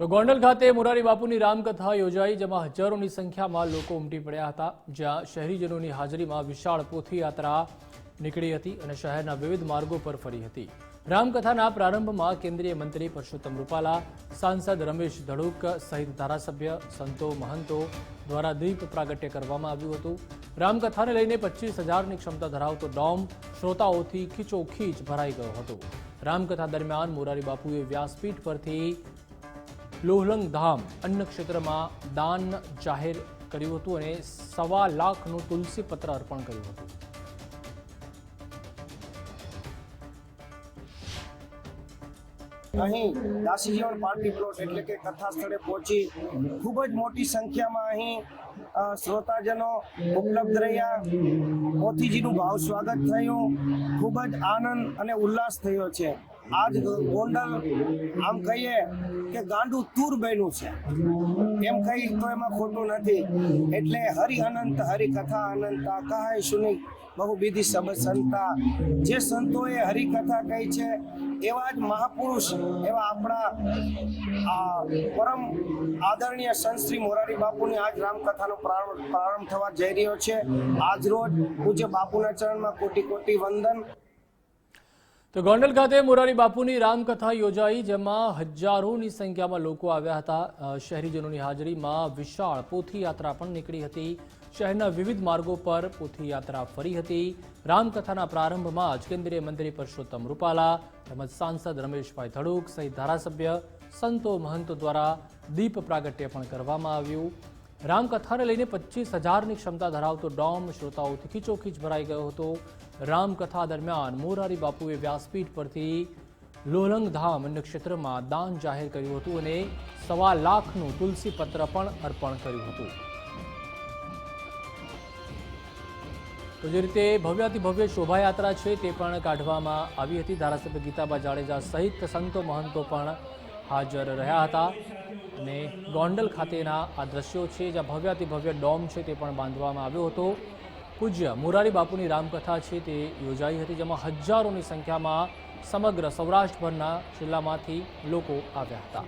તો ગોંડલ ખાતે મોરારી બાપુની રામકથા યોજાઈ, જેમાં હજારોની સંખ્યામાં લોકો ઉમટી પડ્યા હતા, જ્યાં શહેરીજનોની હાજરીમાં વિશાળ પોથી યાત્રા નીકળી હતી અને શહેરના વિવિધ માર્ગો પર ફરી હતી. રામકથાના પ્રારંભમાં કેન્દ્રીય મંત્રી પરસોત્તમ રૂપાલા, સાંસદ રમેશ ધડુક સહિત ધારાસભ્ય સંતો મહંતો દ્વારા દીપ પ્રાગટ્ય કરવામાં આવ્યું હતું. રામકથાને લઈને પચીસ હજારની ક્ષમતા ધરાવતો ડોમ શ્રોતાઓથી ખીચોખીચ ભરાઈ ગયો હતો. રામકથા દરમિયાન મોરારી બાપુએ વ્યાસપીઠ પરથી લોહલંગ ધામ અન્ન ક્ષેત્રમાં દાન જાહેર કર્યું હતું અને સવા લાખનું તુલસી પત્ર અર્પણ કર્યું હતું. અહીં દાસીજીવન પાર્ટી પ્લોટ એટલે કે કથા સ્થળે પહોંચી ખૂબ જ મોટી સંખ્યામાં અહીં શ્રોતાજનો ઉપલબ્ધ રહ્યા. મોતીજીનું ભાવ સ્વાગત થયું. ખૂબ જ આનંદ અને ઉલ્લાસ થયો છે. આજ ગોંડલ આમ કહીએ કે ગાંડું તૂર બન્યું છે. એમ કહી તો એમાં ખોટું નથી. એટલે હરિ અનંત, હરિ કથા અનંતા કહાય સુની બહુવિધિ સબ સંતા. જે સંતોએ હરિકથા કહી છે, એવા જ મહાપુરુષ, એવા આપણા, આ પરમ આદરણીય સંત શ્રી મોરારી બાપુની આજ રામકથાનો પ્રારંભ પ્રારંભ થવા જઈ રહ્યો છે. આજ રોજ પૂજ્ય બાપુના ચરણમાં કોટી કોટી વંદન. તો ગોંડલ ખાતે મોરારી બાપુની રામકથા યોજાઈ, જેમાં હજારોની સંખ્યામાં લોકો આવ્યા હતા. શહેરીજનોની હાજરીમાં વિશાળ પોથી યાત્રા પણ નીકળી હતી. શહેરના વિવિધ માર્ગો પર પોથી યાત્રા ફરી હતી. રામકથાના પ્રારંભમાં જ કેન્દ્રીય મંત્રી પરસોત્તમ રૂપાલા, તેમજ સાંસદ રમેશભાઈ ધડુક સહિત ધારાસભ્ય સંતો મહંતો દ્વારા દીપ પ્રાગટ્ય પણ કરવામાં આવ્યું. રામકથાને લઈને પચીસ હજારની ક્ષમતા ધરાવતો ડોમ શ્રોતાઓથી ખીચોખીચ ભરાઈ ગયો હતો. રામકથા દરમિયાન મોરારી બાપુએ વ્યાસપીઠ પરથી લોલંગધામ અન્ય ક્ષેત્રમાં દાન જાહેર કર્યું હતું અને સવા લાખનું તુલસી પત્ર પણ અર્પણ કર્યું હતું. તો જે રીતે ભવ્યાતિ ભવ્ય શોભાયાત્રા છે તે પણ કાઢવામાં આવી હતી. ધારાસભ્ય ગીતાબા જાડેજા સહિત સંતો મહંતો પણ હાજર રહ્યા હતા અને ગોંડલ ખાતેના આ દ્રશ્યો છે, જ્યાં ભવ્યાતિ ભવ્ય ડોમ છે તે પણ બાંધવામાં આવ્યો હતો. પૂજ્ય મોરારી બાપુની રામકથા છે તે યોજાઈ હતી, જેમાં હજારોની સંખ્યામાં સમગ્ર સૌરાષ્ટ્રભરના જિલ્લામાંથી લોકો આવ્યા હતા.